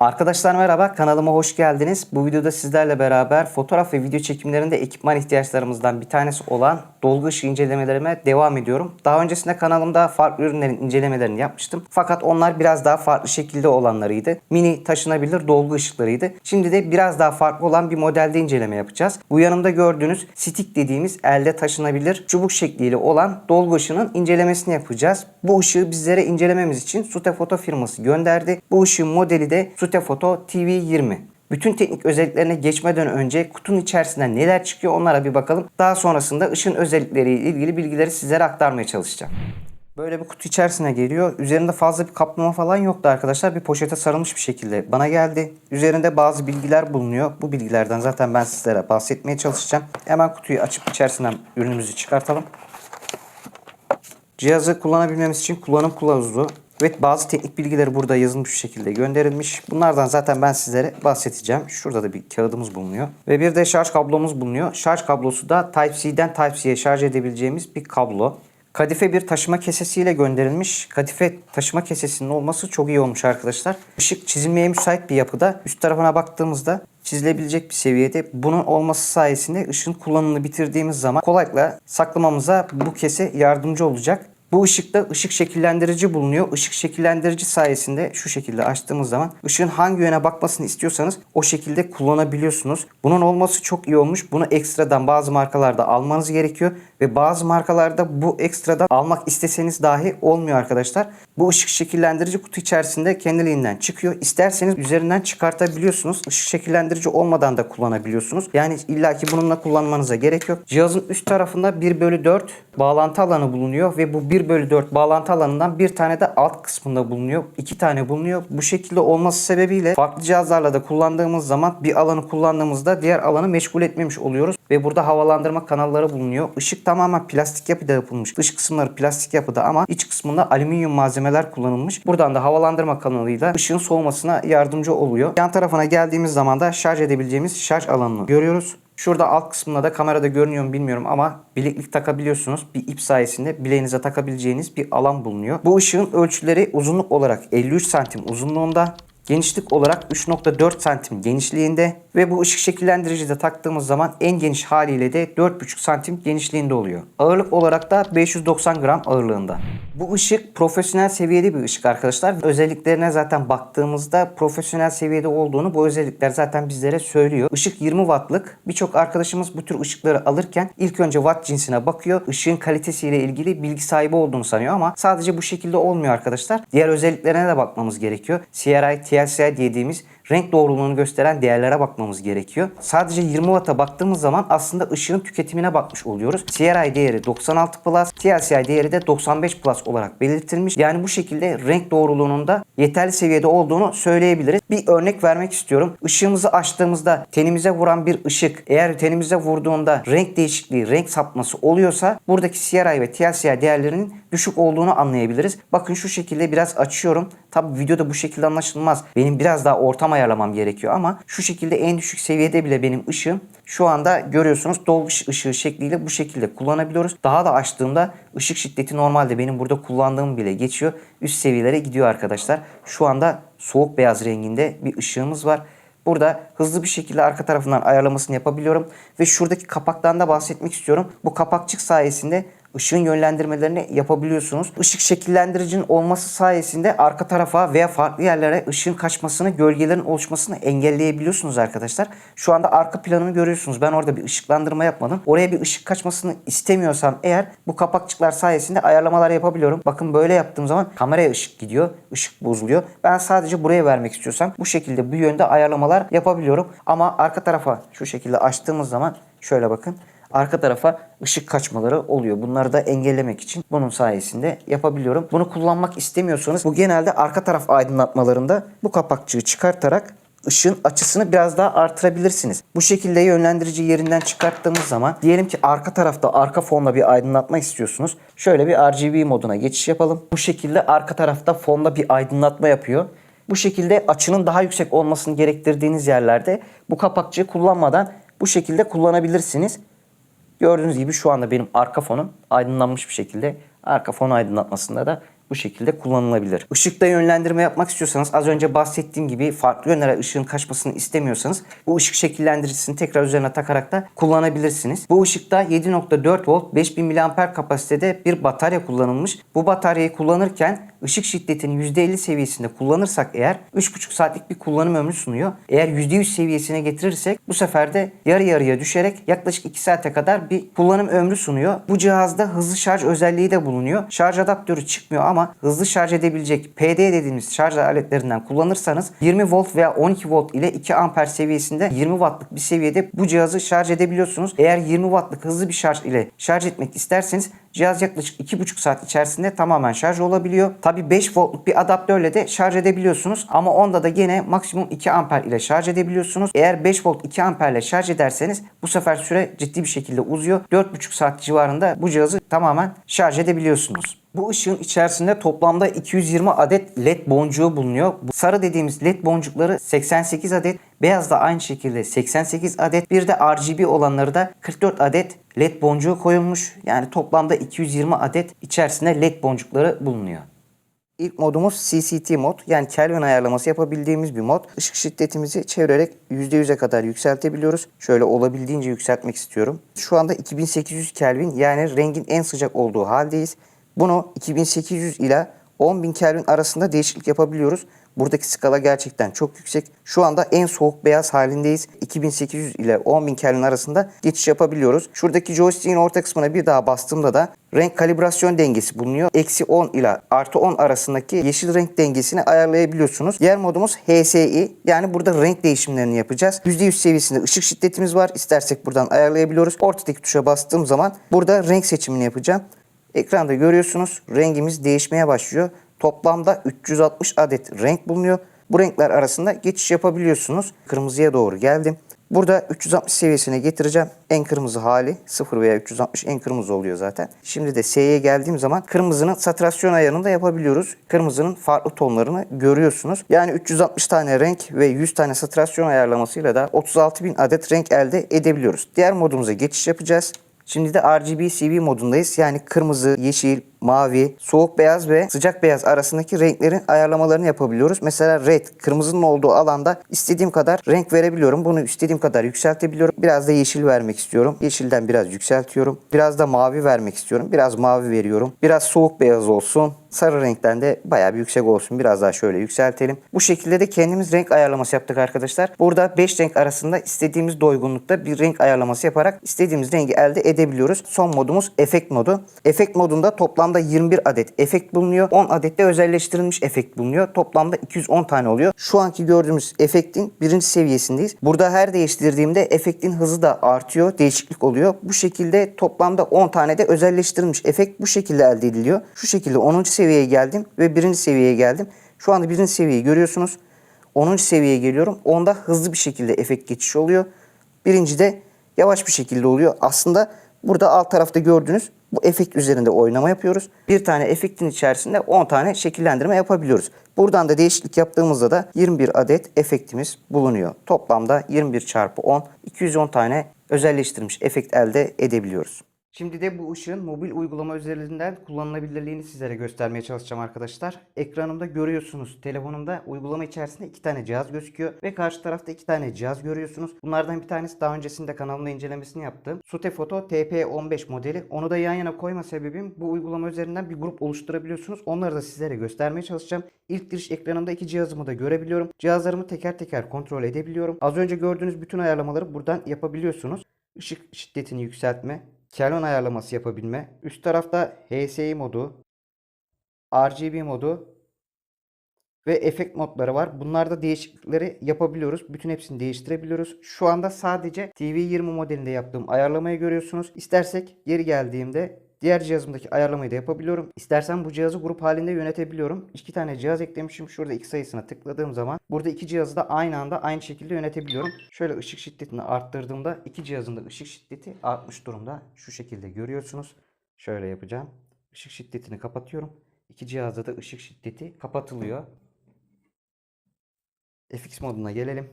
Arkadaşlar merhaba kanalıma hoş geldiniz. Bu videoda sizlerle beraber fotoğraf ve video çekimlerinde ekipman ihtiyaçlarımızdan bir tanesi olan dolgu ışığı incelemelerime devam ediyorum. Daha öncesinde kanalımda farklı ürünlerin incelemelerini yapmıştım. Fakat onlar biraz daha farklı şekilde olanlarıydı. Mini taşınabilir dolgu ışıklarıydı. Şimdi de biraz daha farklı olan bir modelde inceleme yapacağız. Bu yanımda gördüğünüz stick dediğimiz elde taşınabilir çubuk şekliyle olan dolgu ışığının incelemesini yapacağız. Bu ışığı bizlere incelememiz için Sutefoto firması gönderdi. Bu ışığın modeli de Sutefoto TV20. Bütün teknik özelliklerine geçmeden önce kutunun içerisinden neler çıkıyor onlara bir bakalım. Daha sonrasında ışın özellikleriyle ilgili bilgileri sizlere aktarmaya çalışacağım. Böyle bir kutu içerisine geliyor. Üzerinde fazla bir kaplama falan yoktu arkadaşlar. Bir poşete sarılmış bir şekilde bana geldi. Üzerinde bazı bilgiler bulunuyor. Bu bilgilerden zaten ben sizlere bahsetmeye çalışacağım. Hemen kutuyu açıp içerisinden ürünümüzü çıkartalım. Cihazı kullanabilmemiz için kullanım kılavuzu ve bazı teknik bilgileri burada yazılmış bir şekilde gönderilmiş. Bunlardan zaten ben sizlere bahsedeceğim. Şurada da bir kağıdımız bulunuyor. Ve bir de şarj kablomuz bulunuyor. Şarj kablosu da Type-C'den Type-C'ye şarj edebileceğimiz bir kablo. Kadife bir taşıma kesesiyle gönderilmiş. Kadife taşıma kesesinin olması çok iyi olmuş arkadaşlar. Işık çizilmeye müsait bir yapıda. Üst tarafına baktığımızda çizilebilecek bir seviyede. Bunun olması sayesinde ışığın kullanımını bitirdiğimiz zaman kolaylıkla saklamamıza bu kese yardımcı olacak. Bu ışıkta ışık şekillendirici bulunuyor. Işık şekillendirici sayesinde şu şekilde açtığımız zaman ışığın hangi yöne bakmasını istiyorsanız o şekilde kullanabiliyorsunuz. Bunun olması çok iyi olmuş. Bunu ekstradan bazı markalarda almanız gerekiyor ve bazı markalarda bu ekstradan almak isteseniz dahi olmuyor arkadaşlar. Bu ışık şekillendirici kutu içerisinde kendiliğinden çıkıyor. İsterseniz üzerinden çıkartabiliyorsunuz. Işık şekillendirici olmadan da kullanabiliyorsunuz. Yani illaki bununla kullanmanıza gerek yok. Cihazın üst tarafında 1 bölü 4 bağlantı alanı bulunuyor ve bu 1 bölü 4 bağlantı alanından bir tane de alt kısmında bulunuyor. iki tane bulunuyor. Bu şekilde olması sebebiyle farklı cihazlarla da kullandığımız zaman bir alanı kullandığımızda diğer alanı meşgul etmemiş oluyoruz. Ve burada havalandırma kanalları bulunuyor. Işık tamamen plastik yapıda yapılmış. Dış kısımları plastik yapıda ama iç kısmında alüminyum malzemeler kullanılmış. Buradan da havalandırma kanalıyla ışığın soğumasına yardımcı oluyor. Yan tarafına geldiğimiz zaman da şarj edebileceğimiz şarj alanını görüyoruz. Şurada alt kısmında da kamerada görünüyor mu bilmiyorum ama bileklik takabiliyorsunuz. Bir ip sayesinde bileğinize takabileceğiniz bir alan bulunuyor. Bu ışığın ölçüleri uzunluk olarak 53 santim uzunluğunda, genişlik olarak 3.4 santim genişliğinde ve bu ışık şekillendiricide de taktığımız zaman en geniş haliyle de 4.5 santim genişliğinde oluyor. Ağırlık olarak da 590 gram ağırlığında. Bu ışık profesyonel seviyede bir ışık arkadaşlar. Özelliklerine zaten baktığımızda profesyonel seviyede olduğunu bu özellikler zaten bizlere söylüyor. Işık 20 wattlık. Birçok arkadaşımız bu tür ışıkları alırken ilk önce watt cinsine bakıyor. Işığın kalitesiyle ilgili bilgi sahibi olduğunu sanıyor ama sadece bu şekilde olmuyor arkadaşlar. Diğer özelliklerine de bakmamız gerekiyor. CRI, TLCI dediğimiz renk doğruluğunu gösteren değerlere bakmamız gerekiyor. Sadece 20 Watt'a baktığımız zaman aslında ışığın tüketimine bakmış oluyoruz. CRI değeri 96 Plus, TLCI değeri de 95 Plus olarak belirtilmiş. Yani bu şekilde renk doğruluğunun da yeterli seviyede olduğunu söyleyebiliriz. Bir örnek vermek istiyorum. Işığımızı açtığımızda tenimize vuran bir ışık eğer tenimize vurduğunda renk değişikliği, renk sapması oluyorsa buradaki CRI ve TLCI değerlerinin düşük olduğunu anlayabiliriz. Bakın şu şekilde biraz açıyorum. Tabi videoda bu şekilde anlaşılmaz. Benim biraz daha ortam ayarlamam gerekiyor ama şu şekilde en düşük seviyede bile benim ışığım şu anda görüyorsunuz dolgu ışığı şekliyle bu şekilde kullanabiliyoruz. Daha da açtığımda ışık şiddeti normalde benim burada kullandığım bile geçiyor. Üst seviyelere gidiyor arkadaşlar. Şu anda soğuk beyaz renginde bir ışığımız var. Burada hızlı bir şekilde arka tarafından ayarlamasını yapabiliyorum. Ve şuradaki kapaktan da bahsetmek istiyorum. Bu kapakçık sayesinde ışığın yönlendirmelerini yapabiliyorsunuz. Işık şekillendiricinin olması sayesinde arka tarafa veya farklı yerlere ışığın kaçmasını, gölgelerin oluşmasını engelleyebiliyorsunuz arkadaşlar. Şu anda arka planını görüyorsunuz. Ben orada bir ışıklandırma yapmadım. Oraya bir ışık kaçmasını istemiyorsam eğer bu kapakçıklar sayesinde ayarlamalar yapabiliyorum. Bakın böyle yaptığım zaman kameraya ışık gidiyor, ışık bozuluyor. Ben sadece buraya vermek istiyorsam bu şekilde bu yönde ayarlamalar yapabiliyorum. Ama arka tarafa şu şekilde açtığımız zaman şöyle bakın arka tarafa ışık kaçmaları oluyor. Bunları da engellemek için bunun sayesinde yapabiliyorum. Bunu kullanmak istemiyorsanız bu genelde arka taraf aydınlatmalarında bu kapakçığı çıkartarak ışığın açısını biraz daha artırabilirsiniz. Bu şekilde yönlendirici yerinden çıkarttığımız zaman diyelim ki arka tarafta arka fonla bir aydınlatma istiyorsunuz. Şöyle bir RGB moduna geçiş yapalım. Bu şekilde arka tarafta fonda bir aydınlatma yapıyor. Bu şekilde açının daha yüksek olmasını gerektirdiğiniz yerlerde bu kapakçığı kullanmadan bu şekilde kullanabilirsiniz. Gördüğünüz gibi şu anda benim arka fonum aydınlanmış bir şekilde. Arka fon aydınlatmasında da bu şekilde kullanılabilir. Işıkta yönlendirme yapmak istiyorsanız az önce bahsettiğim gibi farklı yönlere ışığın kaçmasını istemiyorsanız bu ışık şekillendiricisini tekrar üzerine takarak da kullanabilirsiniz. Bu ışıkta 7.4 volt 5000 mAh kapasitede bir batarya kullanılmış. Bu bataryayı kullanırken ışık şiddetini %50 seviyesinde kullanırsak eğer 3,5 saatlik bir kullanım ömrü sunuyor. Eğer %100 seviyesine getirirsek bu sefer de yarı yarıya düşerek yaklaşık 2 saate kadar bir kullanım ömrü sunuyor. Bu cihazda hızlı şarj özelliği de bulunuyor. Şarj adaptörü çıkmıyor ama hızlı şarj edebilecek PD dediğimiz şarj aletlerinden kullanırsanız 20 volt veya 12 volt ile 2 amper seviyesinde 20 wattlık bir seviyede bu cihazı şarj edebiliyorsunuz. Eğer 20 wattlık hızlı bir şarj ile şarj etmek isterseniz Cihaz yaklaşık 2,5 saat içerisinde tamamen şarj olabiliyor. Tabi 5 voltluk bir adaptörle de şarj edebiliyorsunuz. Ama onda da gene maksimum 2 amper ile şarj edebiliyorsunuz. Eğer 5 volt 2 amper ile şarj ederseniz bu sefer süre ciddi bir şekilde uzuyor. 4,5 saat civarında bu cihazı tamamen şarj edebiliyorsunuz. Bu ışığın içerisinde toplamda 220 adet led boncuğu bulunuyor. Bu sarı dediğimiz led boncukları 88 adet, beyaz da aynı şekilde 88 adet, bir de RGB olanları da 44 adet led boncuğu koyulmuş. Yani toplamda 220 adet içerisinde led boncukları bulunuyor. İlk modumuz CCT mod yani Kelvin ayarlaması yapabildiğimiz bir mod. Işık şiddetimizi çevirerek %100'e kadar yükseltebiliyoruz. Şöyle olabildiğince yükseltmek istiyorum. Şu anda 2800 Kelvin yani rengin en sıcak olduğu haldeyiz. Bunu 2800 ile 10.000 Kelvin arasında değişiklik yapabiliyoruz. Buradaki skala gerçekten çok yüksek. Şu anda en soğuk beyaz halindeyiz. 2800 ile 10.000 Kelvin arasında geçiş yapabiliyoruz. Şuradaki joystick'in orta kısmına bir daha bastığımda da renk kalibrasyon dengesi bulunuyor. Eksi 10 ile artı 10 arasındaki yeşil renk dengesini ayarlayabiliyorsunuz. Diğer modumuz HSI yani burada renk değişimlerini yapacağız. %100 seviyesinde ışık şiddetimiz var. İstersek buradan ayarlayabiliyoruz. Ortadaki tuşa bastığım zaman burada renk seçimini yapacağım. Ekranda görüyorsunuz rengimiz değişmeye başlıyor. Toplamda 360 adet renk bulunuyor. Bu renkler arasında geçiş yapabiliyorsunuz. Kırmızıya doğru geldim. Burada 360 seviyesine getireceğim. En kırmızı hali 0 veya 360 en kırmızı oluyor zaten. Şimdi de S'ye geldiğim zaman kırmızının saturasyon ayarını da yapabiliyoruz. Kırmızının farklı tonlarını görüyorsunuz. Yani 360 tane renk ve 100 tane saturasyon ayarlamasıyla da 36.000 adet renk elde edebiliyoruz. Diğer modumuza geçiş yapacağız. Şimdi de RGB CV modundayız. Yani kırmızı, yeşil, mavi, soğuk beyaz ve sıcak beyaz arasındaki renklerin ayarlamalarını yapabiliyoruz. Mesela red, kırmızının olduğu alanda istediğim kadar renk verebiliyorum. Bunu istediğim kadar yükseltebiliyorum. Biraz da yeşil vermek istiyorum. Yeşilden biraz yükseltiyorum. Biraz da mavi vermek istiyorum. Biraz mavi veriyorum. Biraz soğuk beyaz olsun. Sarı renkten de bayağı bir yüksek olsun. Biraz daha şöyle yükseltelim. Bu şekilde de kendimiz renk ayarlaması yaptık arkadaşlar. Burada 5 renk arasında istediğimiz doygunlukta bir renk ayarlaması yaparak istediğimiz rengi elde edebiliyoruz. Son modumuz efekt modu. Efekt modunda toplamda 21 adet efekt bulunuyor. 10 adet de özelleştirilmiş efekt bulunuyor. Toplamda 210 tane oluyor. Şu anki gördüğümüz efektin birinci seviyesindeyiz. Burada her değiştirdiğimde efektin hızı da artıyor. Değişiklik oluyor. Bu şekilde toplamda 10 tane de özelleştirilmiş efekt bu şekilde elde ediliyor. Şu şekilde 10. seviyeye geldim ve birinci seviyeye geldim. Şu anda birinci seviyeyi görüyorsunuz. 10. seviyeye geliyorum. Onda hızlı bir şekilde efekt geçişi oluyor. Birinci de yavaş bir şekilde oluyor. Aslında burada alt tarafta gördüğünüz bu efekt üzerinde oynama yapıyoruz. Bir tane efektin içerisinde 10 tane şekillendirme yapabiliyoruz. Buradan da değişiklik yaptığımızda da 21 adet efektimiz bulunuyor. Toplamda 21 çarpı 10, 210 tane özelleştirilmiş efekt elde edebiliyoruz. Şimdi de bu ışığın mobil uygulama üzerinden kullanılabilirliğini sizlere göstermeye çalışacağım arkadaşlar. Ekranımda görüyorsunuz. Telefonumda uygulama içerisinde iki tane cihaz gözüküyor ve karşı tarafta iki tane cihaz görüyorsunuz. Bunlardan bir tanesi daha öncesinde kanalımda incelemesini yaptığım Sutefoto TP15 modeli. Onu da yan yana koyma sebebim bu uygulama üzerinden bir grup oluşturabiliyorsunuz. Onları da sizlere göstermeye çalışacağım. İlk giriş ekranımda iki cihazımı da görebiliyorum. Cihazlarımı teker teker kontrol edebiliyorum. Az önce gördüğünüz bütün ayarlamaları buradan yapabiliyorsunuz. Işık şiddetini yükseltme, Kelvin ayarlaması yapabilme. Üst tarafta HSI modu, RGB modu ve efekt modları var. Bunlarda değişiklikleri yapabiliyoruz. Bütün hepsini değiştirebiliyoruz. Şu anda sadece TV20 modelinde yaptığım ayarlamayı görüyorsunuz. İstersek geri geldiğimde diğer cihazımdaki ayarlamayı da yapabiliyorum. İstersen bu cihazı grup halinde yönetebiliyorum. İki tane cihaz eklemişim. Şurada iki sayısına tıkladığım zaman burada iki cihazı da aynı anda aynı şekilde yönetebiliyorum. Şöyle ışık şiddetini arttırdığımda iki cihazın da ışık şiddeti artmış durumda. Şu şekilde görüyorsunuz. Şöyle yapacağım. Işık şiddetini kapatıyorum. İki cihazda da ışık şiddeti kapatılıyor. FX moduna gelelim.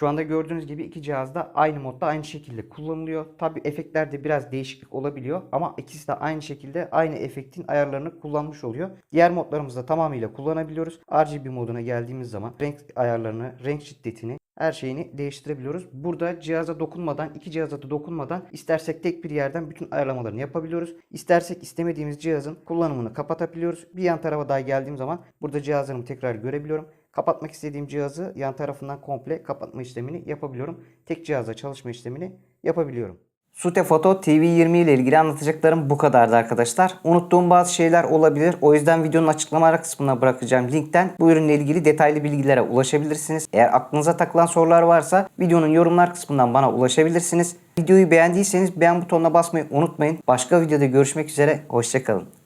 Şu anda gördüğünüz gibi iki cihaz da aynı modda aynı şekilde kullanılıyor. Tabi efektlerde biraz değişiklik olabiliyor ama ikisi de aynı şekilde aynı efektin ayarlarını kullanmış oluyor. Diğer modlarımızda tamamıyla kullanabiliyoruz. RGB moduna geldiğimiz zaman renk ayarlarını, renk şiddetini her şeyini değiştirebiliyoruz. Burada cihaza dokunmadan, iki cihaza da dokunmadan istersek tek bir yerden bütün ayarlamalarını yapabiliyoruz. İstersek istemediğimiz cihazın kullanımını kapatabiliyoruz. Bir yan tarafa daha geldiğim zaman burada cihazlarımı tekrar görebiliyorum. Kapatmak istediğim cihazı yan tarafından komple kapatma işlemini yapabiliyorum. Tek cihazda çalışma işlemini yapabiliyorum. Sute Foto TV20 ile ilgili anlatacaklarım bu kadardı arkadaşlar. Unuttuğum bazı şeyler olabilir. O yüzden videonun açıklamalar kısmına bırakacağım linkten bu ürünle ilgili detaylı bilgilere ulaşabilirsiniz. Eğer aklınıza takılan sorular varsa videonun yorumlar kısmından bana ulaşabilirsiniz. Videoyu beğendiyseniz beğen butonuna basmayı unutmayın. Başka videoda görüşmek üzere. Hoşçakalın.